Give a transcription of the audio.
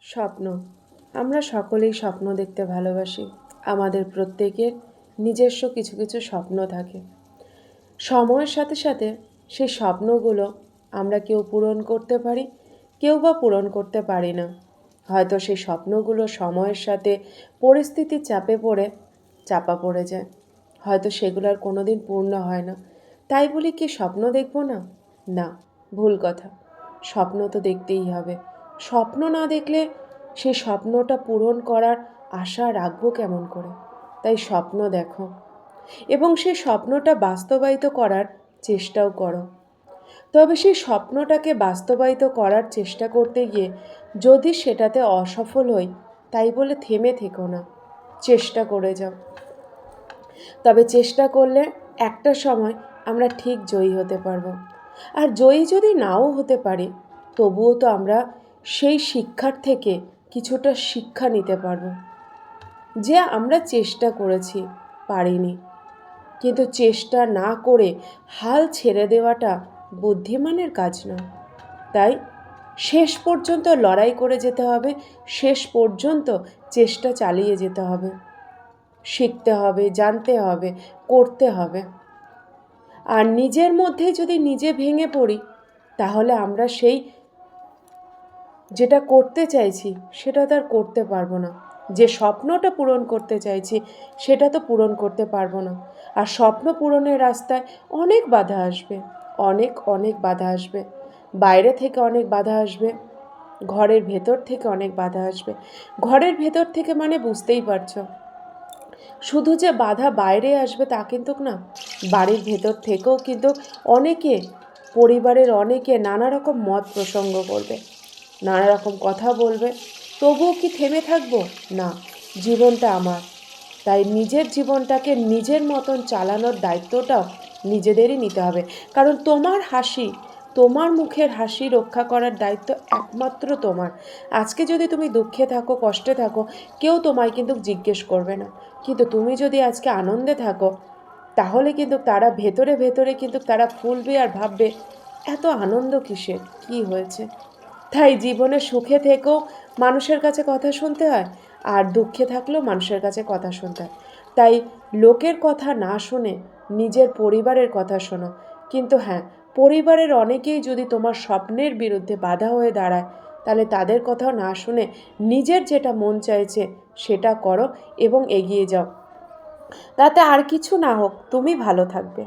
স্বপ্ন। আমরা সকলেই স্বপ্ন দেখতে ভালোবাসি। আমাদের প্রত্যেকের নিজস্ব কিছু কিছু স্বপ্ন থাকে। সময়ের সাথে সাথে সেই স্বপ্নগুলো আমরা কেউ পূরণ করতে পারি, কেউ বা পূরণ করতে পারি না। হয়তো সেই স্বপ্নগুলো সময়ের সাথে পরিস্থিতির চাপে পড়ে, চাপা পড়ে যায়। হয়তো সেগুলো আর কোনো দিন পূর্ণ হয় না। তাই বলি কি স্বপ্ন দেখব না? না, ভুল কথা। স্বপ্ন তো দেখতেই হবে। স্বপ্ন না দেখলে সেই স্বপ্নটা পূরণ করার আশা রাখব কেমন করে? তাই স্বপ্ন দেখো। এবং সেই স্বপ্নটা বাস্তবায়িত করার চেষ্টাও করো। তবে সেই স্বপ্নটাকে বাস্তবায়িত করার চেষ্টা করতে গিয়ে যদি সেটাতে অসফল হই, তাই বলে থেমে থেকো না। চেষ্টা করে যাও। তবে চেষ্টা করলে একটা সময় আমরা ঠিক জয়ী হতে পারব। আর জয়ী যদি নাও হতে পারি, তবুও তো আমরা সেই শিক্ষার থেকে কিছুটা শিক্ষা নিতে পারব। যে আমরা চেষ্টা করেছি, পারিনি। কিন্তু চেষ্টা না করে হাল ছেড়ে দেওয়াটা বুদ্ধিমানের কাজ নয়। তাই শেষ পর্যন্ত লড়াই করে যেতে হবে, শেষ পর্যন্ত চেষ্টা চালিয়ে যেতে হবে। শিখতে হবে, জানতে হবে, করতে হবে। আর নিজের মধ্যে যদি নিজে ভেঙে পড়ি, তাহলে আমরা সেই যেটা করতে চাইছি, সেটা তো আর করতে পারব না। যে স্বপ্নটা পূরণ করতে চাইছি, সেটা তো পূরণ করতে পারব না। আর স্বপ্ন পূরণের রাস্তায় অনেক বাধা আসবে, অনেক অনেক বাধা আসবে। বাইরে থেকে অনেক বাধা আসবে, ঘরের ভেতর থেকে অনেক বাধা আসবে। ঘরের ভেতর থেকে মানে বুঝতেই পারছ। শুধু যে বাধা বাইরে আসবে তা কিন্তু না, বাড়ির ভেতর থেকেও কিন্তু অনেকে, পরিবারের অনেকে নানা রকম মত প্রসঙ্গ করবে। নানা রকম কথা বলবে। তবুও কি থেমে থাকব? না, জীবনটা আমার। তাই নিজের জীবনটাকে নিজের মতন চালানোর দায়িত্বটাও নিজেদেরই নিতে হবে। কারণ তোমার হাসি, তোমার মুখের হাসি রক্ষা করার দায়িত্ব একমাত্র তোমার। আজকে যদি তুমি দুঃখে থাকো, কষ্টে থাকো, কেউ তোমায় কিন্তু জিজ্ঞেস করবে না। কিন্তু তুমি যদি আজকে আনন্দে থাকো, তাহলে কিন্তু তারা ভেতরে ভেতরে কিন্তু তারা ফুলবে আর ভাববে, এত আনন্দ কিসের? কি হয়েছে? তাই জীবনে সুখে থেকেও মানুষের কাছে কথা শুনতে হয় আর দুঃখে থাকলেও মানুষের কাছে কথা শুনতে হয়। তাই লোকের কথা না শুনে নিজের পরিবারের কথা শোনো। কিন্তু হ্যাঁ পরিবারের অনেকেই যদি তোমার স্বপ্নের বিরুদ্ধে বাধা হয়ে দাঁড়ায়, তাহলে তাদের কথাও না শুনে নিজের যেটা মন চাইছে সেটা করো এবং এগিয়ে যাও। তাতে আর কিছু না হোক, তুমি ভালো থাকবে।